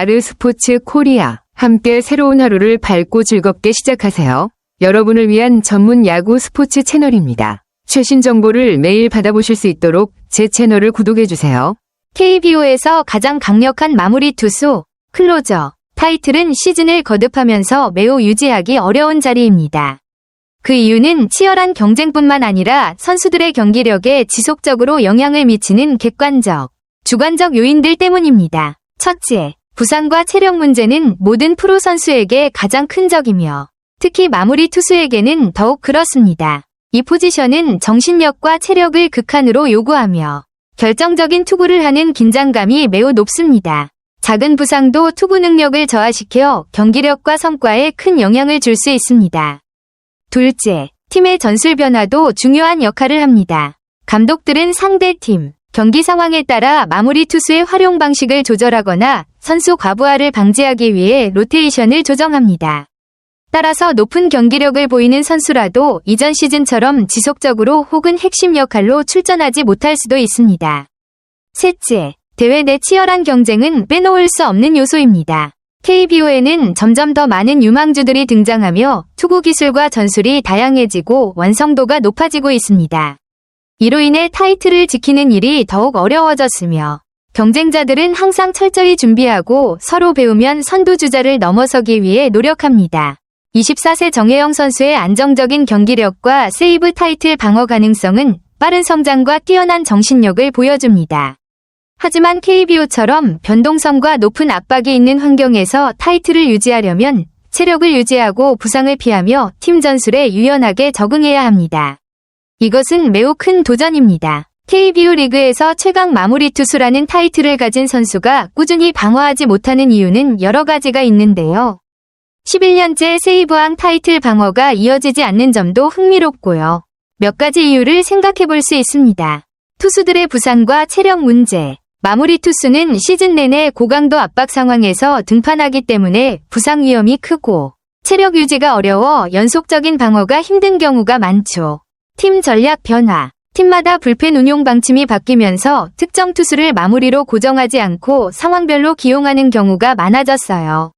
아르스포츠 코리아. 함께 새로운 하루를 밝고 즐겁게 시작하세요. 여러분을 위한 전문 야구 스포츠 채널입니다. 최신 정보를 매일 받아보실 수 있도록 제 채널을 구독해주세요. KBO에서 가장 강력한 마무리 투수, 클로저, 타이틀은 시즌을 거듭하면서 매우 유지하기 어려운 자리입니다. 그 이유는 치열한 경쟁뿐만 아니라 선수들의 경기력에 지속적으로 영향을 미치는 객관적, 주관적 요인들 때문입니다. 첫째, 부상과 체력 문제는 모든 프로 선수에게 가장 큰 적이며 특히 마무리 투수에게는 더욱 그렇습니다. 이 포지션은 정신력과 체력을 극한으로 요구하며 결정적인 투구를 하는 긴장감이 매우 높습니다. 작은 부상도 투구 능력을 저하시켜 경기력과 성과에 큰 영향을 줄 수 있습니다. 둘째, 팀의 전술 변화도 중요한 역할을 합니다. 감독들은 상대 팀, 경기 상황에 따라 마무리 투수의 활용 방식을 조절하거나 선수 과부하를 방지하기 위해 로테이션을 조정합니다. 따라서 높은 경기력을 보이는 선수라도 이전 시즌처럼 지속적으로 혹은 핵심 역할로 출전하지 못할 수도 있습니다. 셋째, 대회 내 치열한 경쟁은 빼놓을 수 없는 요소입니다. KBO에는 점점 더 많은 유망주들이 등장하며 투구 기술과 전술이 다양해지고 완성도가 높아지고 있습니다. 이로 인해 타이틀을 지키는 일이 더욱 어려워졌으며 경쟁자들은 항상 철저히 준비하고 서로 배우면 선두주자를 넘어서기 위해 노력합니다. 24세 정혜영 선수의 안정적인 경기력과 세이브 타이틀 방어 가능성은 빠른 성장과 뛰어난 정신력을 보여줍니다. 하지만 KBO처럼 변동성과 높은 압박이 있는 환경에서 타이틀을 유지하려면 체력을 유지하고 부상을 피하며 팀 전술에 유연하게 적응해야 합니다. 이것은 매우 큰 도전입니다. KBO 리그에서 최강 마무리 투수라는 타이틀을 가진 선수가 꾸준히 방어하지 못하는 이유는 여러 가지가 있는데요. 11년째 세이브왕 타이틀 방어가 이어지지 않는 점도 흥미롭고요. 몇 가지 이유를 생각해 볼 수 있습니다. 투수들의 부상과 체력 문제. 마무리 투수는 시즌 내내 고강도 압박 상황에서 등판하기 때문에 부상 위험이 크고 체력 유지가 어려워 연속적인 방어가 힘든 경우가 많죠. 팀 전략 변화. 팀마다 불펜 운용 방침이 바뀌면서 특정 투수를 마무리로 고정하지 않고 상황별로 기용하는 경우가 많아졌어요.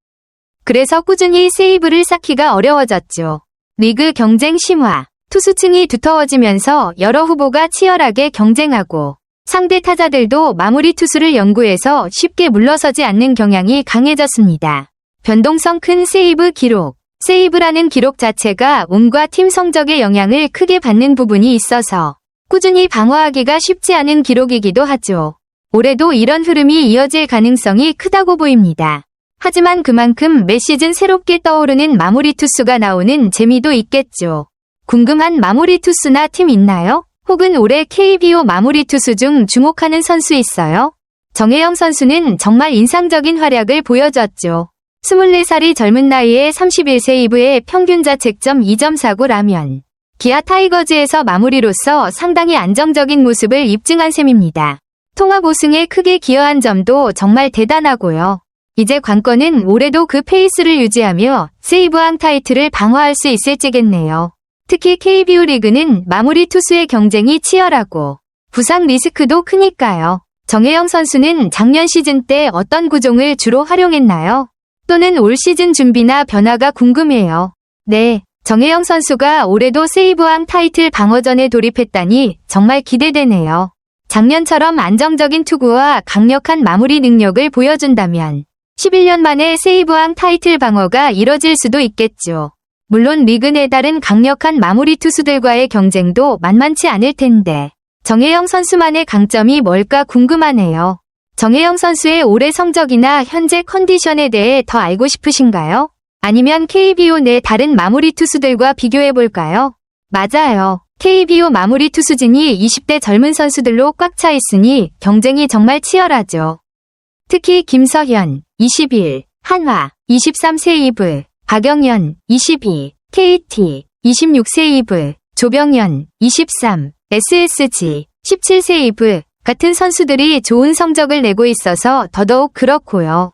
그래서 꾸준히 세이브를 쌓기가 어려워졌죠. 리그 경쟁 심화. 투수층이 두터워지면서 여러 후보가 치열하게 경쟁하고 상대 타자들도 마무리 투수를 연구해서 쉽게 물러서지 않는 경향이 강해졌습니다. 변동성 큰 세이브 기록. 세이브라는 기록 자체가 운과 팀 성적에 영향을 크게 받는 부분이 있어서 꾸준히 방어하기가 쉽지 않은 기록이기도 하죠. 올해도 이런 흐름이 이어질 가능성이 크다고 보입니다. 하지만 그만큼 매 시즌 새롭게 떠오르는 마무리 투수가 나오는 재미도 있겠죠. 궁금한 마무리 투수나 팀 있나요? 혹은 올해 KBO 마무리 투수 중 주목하는 선수 있어요? 정혜영 선수는 정말 인상적인 활약을 보여줬죠. 24살이 젊은 나이에 31세 2부의 평균 자책점 2.49 라면 기아 타이거즈에서 마무리로서 상당히 안정적인 모습을 입증한 셈입니다. 통합 우승에 크게 기여한 점도 정말 대단하고요. 이제 관건은 올해도 그 페이스를 유지하며 세이브왕 타이틀을 방어할 수 있을지겠네요. 특히 KBO 리그는 마무리 투수의 경쟁이 치열하고 부상 리스크도 크니까요. 정혜영 선수는 작년 시즌 때 어떤 구종을 주로 활용했나요? 또는 올 시즌 준비나 변화가 궁금해요. 네, 정혜영 선수가 올해도 세이브왕 타이틀 방어전에 돌입했다니 정말 기대되네요. 작년처럼 안정적인 투구와 강력한 마무리 능력을 보여준다면 11년 만에 세이브왕 타이틀 방어가 이뤄질 수도 있겠죠. 물론 리그 내 다른 강력한 마무리 투수들과의 경쟁도 만만치 않을 텐데 정혜영 선수만의 강점이 뭘까 궁금하네요. 정혜영 선수의 올해 성적이나 현재 컨디션에 대해 더 알고 싶으신가요? 아니면 KBO 내 다른 마무리 투수들과 비교해 볼까요? 맞아요. KBO 마무리 투수진이 20대 젊은 선수들로 꽉 차 있으니 경쟁이 정말 치열하죠. 특히 김서현, 21, 한화, 23세 2부, 박영현, 22, KT, 26세 2부, 조병현, 23, SSG, 17세 2부 같은 선수들이 좋은 성적을 내고 있어서 더더욱 그렇고요.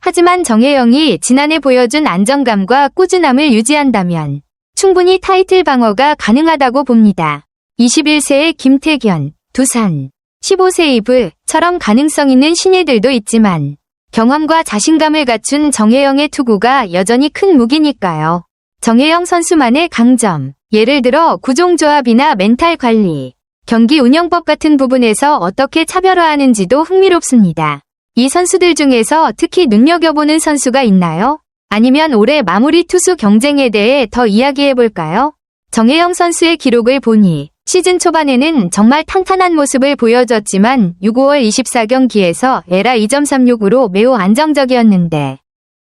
하지만 정혜영이 지난해 보여준 안정감과 꾸준함을 유지한다면 충분히 타이틀 방어가 가능하다고 봅니다. 21세의 김태견, 두산, 15세 2부처럼 가능성 있는 신예들도 있지만 경험과 자신감을 갖춘 정혜영의 투구가 여전히 큰 무기니까요. 정혜영 선수만의 강점, 예를 들어 구종조합이나 멘탈 관리, 경기 운영법 같은 부분에서 어떻게 차별화하는지도 흥미롭습니다. 이 선수들 중에서 특히 눈여겨보는 선수가 있나요? 아니면 올해 마무리 투수 경쟁에 대해 더 이야기해볼까요? 정혜영 선수의 기록을 보니 시즌 초반에는 정말 탄탄한 모습을 보여줬지만 6, 5월 24경기에서 에라 2.36으로 매우 안정적이었는데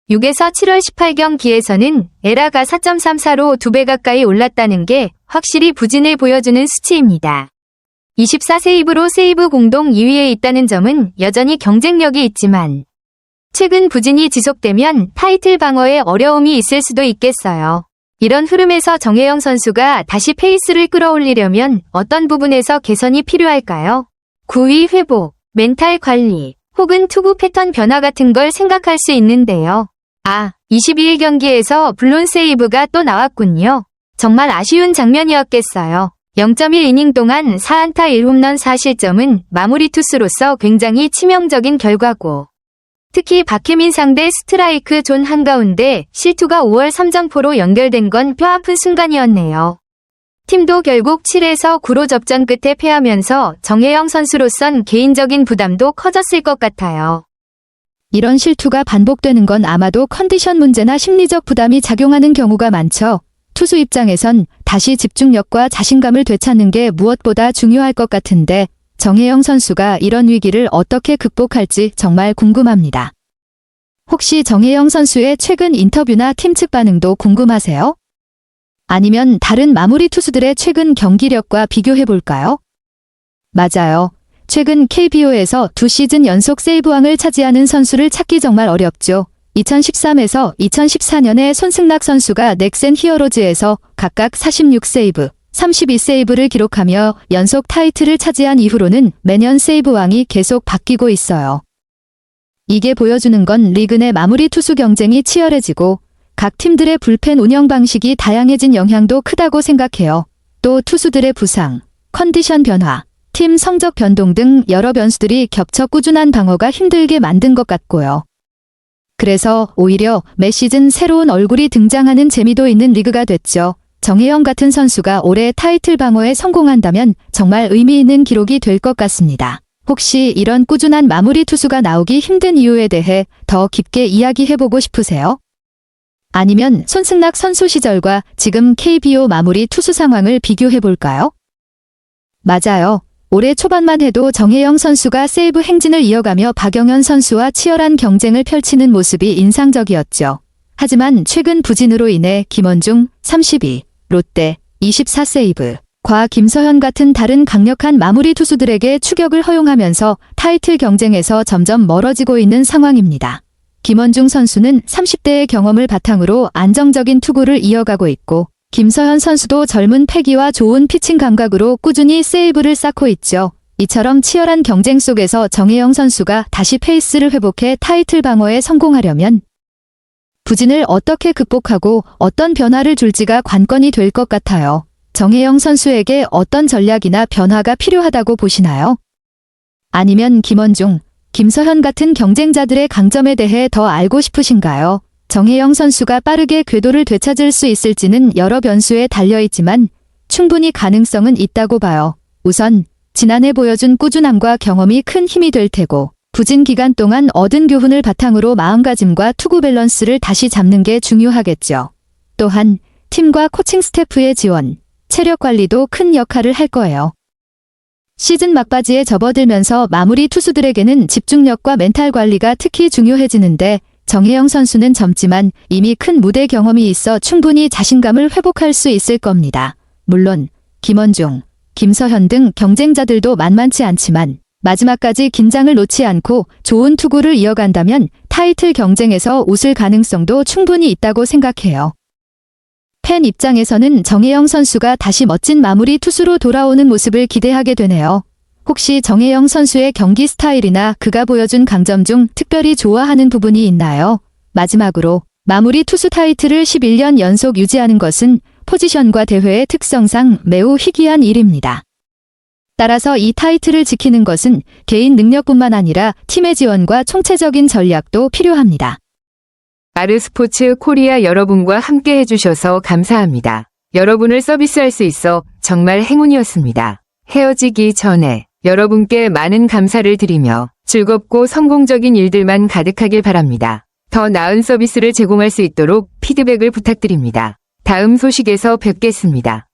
6에서 7월 18경기에서는 에라가 4.34로 2배 가까이 올랐다는 게 확실히 부진을 보여주는 수치입니다. 24세이브로 세이브 공동 2위에 있다는 점은 여전히 경쟁력이 있지만 최근 부진이 지속되면 타이틀 방어에 어려움이 있을 수도 있겠어요. 이런 흐름에서 정혜영 선수가 다시 페이스를 끌어올리려면 어떤 부분에서 개선이 필요할까요? 구위 회복, 멘탈 관리, 혹은 투구 패턴 변화 같은 걸 생각할 수 있는데요. 아, 22일 경기에서 블론 세이브가 또 나왔군요. 정말 아쉬운 장면이었겠어요. 0.1이닝 동안 4안타 1홈런 4실점은 마무리 투수로서 굉장히 치명적인 결과고 특히 박혜민 상대 스트라이크 존 한가운데 실투가 5월 3점포로 연결된 건 뼈아픈 순간이었네요. 팀도 결국 7에서 9로 접전 끝에 패하면서 정혜영 선수로선 개인적인 부담도 커졌을 것 같아요. 이런 실투가 반복되는 건 아마도 컨디션 문제나 심리적 부담이 작용하는 경우가 많죠. 투수 입장에선 다시 집중력과 자신감을 되찾는 게 무엇보다 중요할 것 같은데 정혜영 선수가 이런 위기를 어떻게 극복할지 정말 궁금합니다. 혹시 정혜영 선수의 최근 인터뷰나 팀 측 반응도 궁금하세요? 아니면 다른 마무리 투수들의 최근 경기력과 비교해 볼까요? 맞아요. 최근 KBO에서 두 시즌 연속 세이브왕을 차지하는 선수를 찾기 정말 어렵죠. 2013에서 2014년에 손승락 선수가 넥센 히어로즈에서 각각 46세이브, 32세이브를 기록하며 연속 타이틀을 차지한 이후로는 매년 세이브왕이 계속 바뀌고 있어요. 이게 보여주는 건 리그 내 마무리 투수 경쟁이 치열해지고 각 팀들의 불펜 운영 방식이 다양해진 영향도 크다고 생각해요. 또 투수들의 부상, 컨디션 변화, 팀 성적 변동 등 여러 변수들이 겹쳐 꾸준한 방어가 힘들게 만든 것 같고요. 그래서 오히려 매 시즌 새로운 얼굴이 등장하는 재미도 있는 리그가 됐죠. 정혜영 같은 선수가 올해 타이틀 방어에 성공한다면 정말 의미 있는 기록이 될 것 같습니다. 혹시 이런 꾸준한 마무리 투수가 나오기 힘든 이유에 대해 더 깊게 이야기해보고 싶으세요? 아니면 손승락 선수 시절과 지금 KBO 마무리 투수 상황을 비교해볼까요? 맞아요. 올해 초반만 해도 정혜영 선수가 세이브 행진을 이어가며 박영현 선수와 치열한 경쟁을 펼치는 모습이 인상적이었죠. 하지만 최근 부진으로 인해 김원중 32, 롯데 24세이브, 과 김서현 같은 다른 강력한 마무리 투수들에게 추격을 허용하면서 타이틀 경쟁에서 점점 멀어지고 있는 상황입니다. 김원중 선수는 30대의 경험을 바탕으로 안정적인 투구를 이어가고 있고 김서현 선수도 젊은 패기와 좋은 피칭 감각으로 꾸준히 세이브를 쌓고 있죠. 이처럼 치열한 경쟁 속에서 정혜영 선수가 다시 페이스를 회복해 타이틀 방어에 성공하려면 부진을 어떻게 극복하고 어떤 변화를 줄지가 관건이 될 것 같아요. 정혜영 선수에게 어떤 전략이나 변화가 필요하다고 보시나요? 아니면 김원중, 김서현 같은 경쟁자들의 강점에 대해 더 알고 싶으신가요? 정혜영 선수가 빠르게 궤도를 되찾을 수 있을지는 여러 변수에 달려있지만 충분히 가능성은 있다고 봐요. 우선 지난해 보여준 꾸준함과 경험이 큰 힘이 될 테고 부진 기간 동안 얻은 교훈을 바탕으로 마음가짐과 투구 밸런스를 다시 잡는 게 중요하겠죠. 또한 팀과 코칭 스태프의 지원, 체력 관리도 큰 역할을 할 거예요. 시즌 막바지에 접어들면서 마무리 투수들에게는 집중력과 멘탈 관리가 특히 중요해지는데 정혜영 선수는 젊지만 이미 큰 무대 경험이 있어 충분히 자신감을 회복할 수 있을 겁니다. 물론 김원중, 김서현 등 경쟁자들도 만만치 않지만 마지막까지 긴장을 놓지 않고 좋은 투구를 이어간다면 타이틀 경쟁에서 웃을 가능성도 충분히 있다고 생각해요. 팬 입장에서는 정혜영 선수가 다시 멋진 마무리 투수로 돌아오는 모습을 기대하게 되네요. 혹시 정혜영 선수의 경기 스타일이나 그가 보여준 강점 중 특별히 좋아하는 부분이 있나요? 마지막으로 마무리 투수 타이틀을 11년 연속 유지하는 것은 포지션과 대회의 특성상 매우 희귀한 일입니다. 따라서 이 타이틀을 지키는 것은 개인 능력뿐만 아니라 팀의 지원과 총체적인 전략도 필요합니다. 아르스포츠 코리아 여러분과 함께 해주셔서 감사합니다. 여러분을 서비스할 수 있어 정말 행운이었습니다. 헤어지기 전에 여러분께 많은 감사를 드리며 즐겁고 성공적인 일들만 가득하길 바랍니다. 더 나은 서비스를 제공할 수 있도록 피드백을 부탁드립니다. 다음 소식에서 뵙겠습니다.